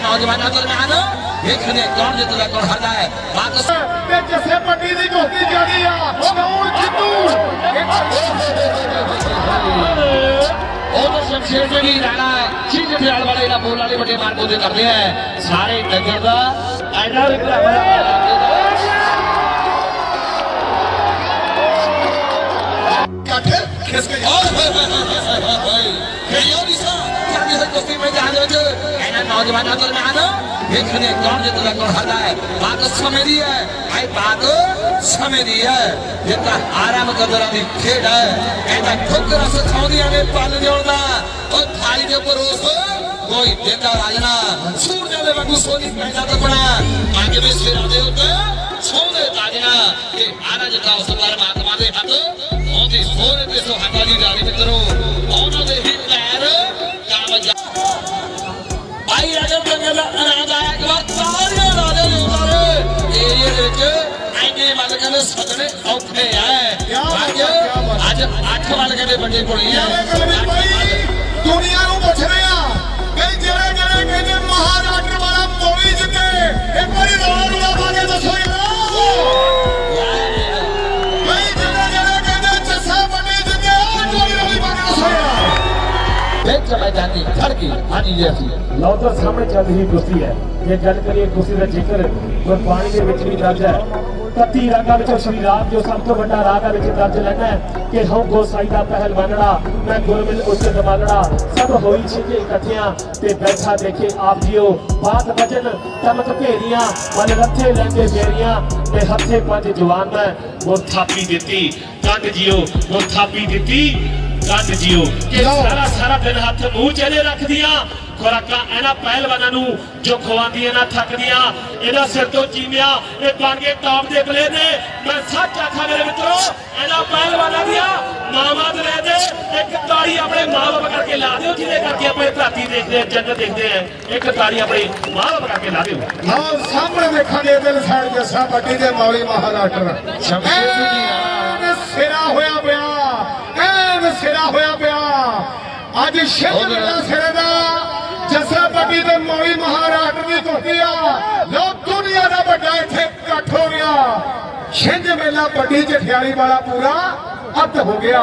ਨੌਜਵਾਨਾਂ ਦਰਮਿਆਨ ਵੇਖਦੇ ਕੌਣ ਜਿੱਤਦਾ ਕੌਣ ਹਾਰਦਾ ਹੈ ਪਾਕਿਸਤਾਨ ਤੇ ਜੱਸੇ ਪੱਟੀ ਦੀ ਕੁਸ਼ਤੀ ਜਾਰੀ ਆ ਕੌਣ ਜਿੱਤੂ ਉਧਰ ਸ਼ਮਸ਼ੇਰ ਦੇ ਵੀ ਰਾਣਾ ਚੀਜ਼ ਫਿਆਲ ਵਾਲੇ ਇਹਨਾਂ ਬੋਲ ਵਾਲੇ ਵੱਡੇ ਮਾਰ ਬੋਦੇ ਕਰਦੇ ਆ ਸਾਰੇ ਨਗਰ ਦਾ ਐਡਾ ਵੀ ਕੱਠ ਖਿਸ ਗਈ ਕੁਸ਼ਤੀ ਮੈਦਾਨ ਵਿੱਚ ਇਹਨਾਂ ਨੌਜਵਾਨਾਂ ਦਰਮਿਆਨ ਵੇਖਦੇ ਕੌਣ ਜਿੱਤਦਾ ਕੌਣ ਹਾਰਦਾ ਹੈ ਬਾਤ ਸਮੇਂ ਦੀ ਹੈ ਆਈ ਬਾਤ ਸਮੇਂ ਦੀ ਹੈ ਇਹ ਤਾਂ ਆਰਾਮ ਕਦਰਾਂ ਦੀ ਖੇਡ ਹੈ ਇਹਦਾ ਠੋਕਰਾਂ ਸਿਖਾਉਂਦੀਆਂ ਨੇ ਪੱਲ ਜੋੜਦਾ ਉਹ ਥਾਲੀ ਦੇ ਉੱਪਰ ਉਸ ਕੋਈ ਦੇਦਾ ਰਾਜਨਾ ਸੂਰਜ ਦੇ ਵਾਂਗੂ ਸੋਨੀ ਪੈਦਾ ਤਪਣਾ ਅੱਜ ਵੀ ਸਿਰਾਂ ਦੇ ਉੱਤੇ ਸੋਨੇ ਤਾਜਨਾ ਇਹ ਆਰਾ ਜਤਾ ਉਸ ਪਰਮਾਤਮਾ ਦੇ ਹੱਥ ਉਹਦੀ ਸੋਨੇ ਤੇ ਸੁਹਾਗਾ ਦੀ ਜਾਰੀ ਮਿੱਤਰੋ ਉਹਨਾਂ ਦੇ ਉੱਥੇ ਹੈ। ਅੱਜ ਅੱਜ 8 ਵੱਲ ਕਹਿੰਦੇ ਵੱਡੇ ਕੋਲੇ ਆ। ਦੁਨੀਆ ਨੂੰ ਪੁੱਛ ਰਹੇ ਆ ਜਿਹੜੇ ਜਿਹੜੇ ਕਹਿੰਦੇ ਮਹਾਰਾਸ਼ਟਰ ਵਾਲਾ ਮੋੜੀ ਜਿੱਤੇ ਇਹ ਕੋਈ ਰੌਲਾ ਰੌਲਾ ਪਾ ਕੇ ਦੱਸੋ मैदानी घर की हाँ जी जी नौतर सामने चल रही कुश्ती है ये गल 31 ਰਾਗਾਂ ਵਿੱਚੋਂ ਸ਼੍ਰੀ ਰਾਗ ਜੋ ਸਭ ਤੋਂ ਵੱਡਾ ਰਾਗ ਵਿੱਚ ਦਰਜ ਲੈਣਾ ਹੈ ਕਿ ਹਉ ਗੋਸਾਈ ਦਾ ਪਹਿਲਵਾਨੜਾ ਮੈਂ ਗੁਰਮਿਲ ਉਸ ਦਮਾਨੜਾ ਸਭ ਹੋਈ ਛਿਜੇ ਇਕੱਠਿਆਂ ਤੇ ਬੈਠਾ ਦੇਖੇ ਆਪ ਜੀਓ। ਬਾਤ ਵਚਨ ਤਮਕ ਘੇਰੀਆਂ ਮਨ ਰੱਥੇ ਲੈਂਦੇ ਮੇਰੀਆਂ ਤੇ ਹੱਥੇ ਪੰਜ ਜਵਾਨ ਮੈਂ। ਮੁਰ ਥਾਪੀ ਦਿੱਤੀ ਕੰਡ ਜੀਓ ਮੁਰ ਥਾਪੀ ਦਿੱਤੀ। ਕੰਡ ਜੀਓ ਕਿ ਸਾਰਾ ਸਾਰਾ ਦਿਨ ਹੱਥ ਮੂੰਹ ਚਲੇ ਰੱਖਦੀਆਂ ਖੁਰਾਕਾਂ ਇਹਨਾਂ ਪਹਿਲਵਾਨਾਂ ਨੂੰ ਜੋ ਖਵਾਉਂਦੀਆਂ ਨਾ ਥੱਕਦੀਆਂ ਇਹਦਾ ਸਿਰ ਤੋਂ ਚੀਮਿਆ ਇਹ ਬਣ ਕੇ ਟਾਪ ਦੇ ਪਲੇਅਰ ਨੇ। ਮੈਂ ਸੱਚ ਆਖਾਂ ਮੇਰੇ ਮਿੱਤਰੋ ਇਹਨਾਂ ਪਹਿਲਵਾਨਾਂ ਦੀਆਂ ਮਾਵਾਂ ਦੇ ਲੈ ਦੇ ਇੱਕ ਤਾੜੀ ਆਪਣੇ ਮਾਂ-ਬਾਪ ਕਰਕੇ ਲਾ ਦਿਓ ਜਿਹਦੇ ਕਰਕੇ ਆਪਣੇ ਧਰਤੀ ਦੇਖਦੇ ਆ ਜੰਨਤ ਦੇਖਦੇ ਆ ਇੱਕ ਤਾੜੀ ਆਪਣੇ ਮਾਂ-ਬਾਪ ਕਰਕੇ ਲਾ ਦਿਓ। ਹਾਂ ਸਾਹਮਣੇ ਦੇਖਾਂਗੇ ਦਿਲ ਸਾਈਡ ਜੱਸਾ ਪੱਟੀ ਦੇ ਮੌਲੀ ਮਹਾਰਾਸ਼ਟਰ ਸ਼ਮਸ਼ੇਰ ਸਿੰਘ ਸਿਰਾ ਹੋਇਆ ਪਿਆ। ਐਨ ਸਿਰਾ ਹੋਇਆ ਪਿਆ। ਅੱਜ ਸ਼ਿਵ ਮੇਲਾ ਸਿਰੇ ਦਾ ਜੱਸਾ ਪੱਟੀ ਦੇ ਮੌਲੀ ਮਹਾਰਾਸ਼ਟਰ ਦੀ ਕੁਸ਼ਤੀ ਆ। ਲੋ ਦੁਨੀਆ ਦਾ ਵੱਡਾ ਇੱਥੇ ਇਕੱਠ ਹੋ ਗਿਆ। ਛਿੰਝ ਮੇਲਾ ਪੱਟੀ ਜਠਿਆਲੀ ਵਾਲਾ ਪੂਰਾ ਅੱਧ ਹੋ ਗਿਆ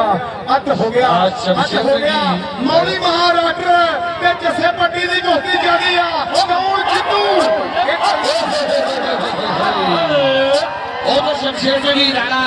ਅੱਧ ਹੋ ਗਿਆ ਅੱਧ ਸ਼ਮਸ਼ੇਰ ਹੋ ਗਿਆ। ਜੀ। ਮੌਲੀ ਮਹਾਰਾਸ਼ਟਰ ਤੇ ਜੱਸੇ ਪੱਟੀ ਦੀ ਕੁਸ਼ਤੀ ਜਾਰੀ ਆ। ਕੌਣ ਜਿੱਤੂ ਉਧਰ ਸ਼ਮਸ਼ੇਰ ਦੇ ਵੀ ਰਾਣਾ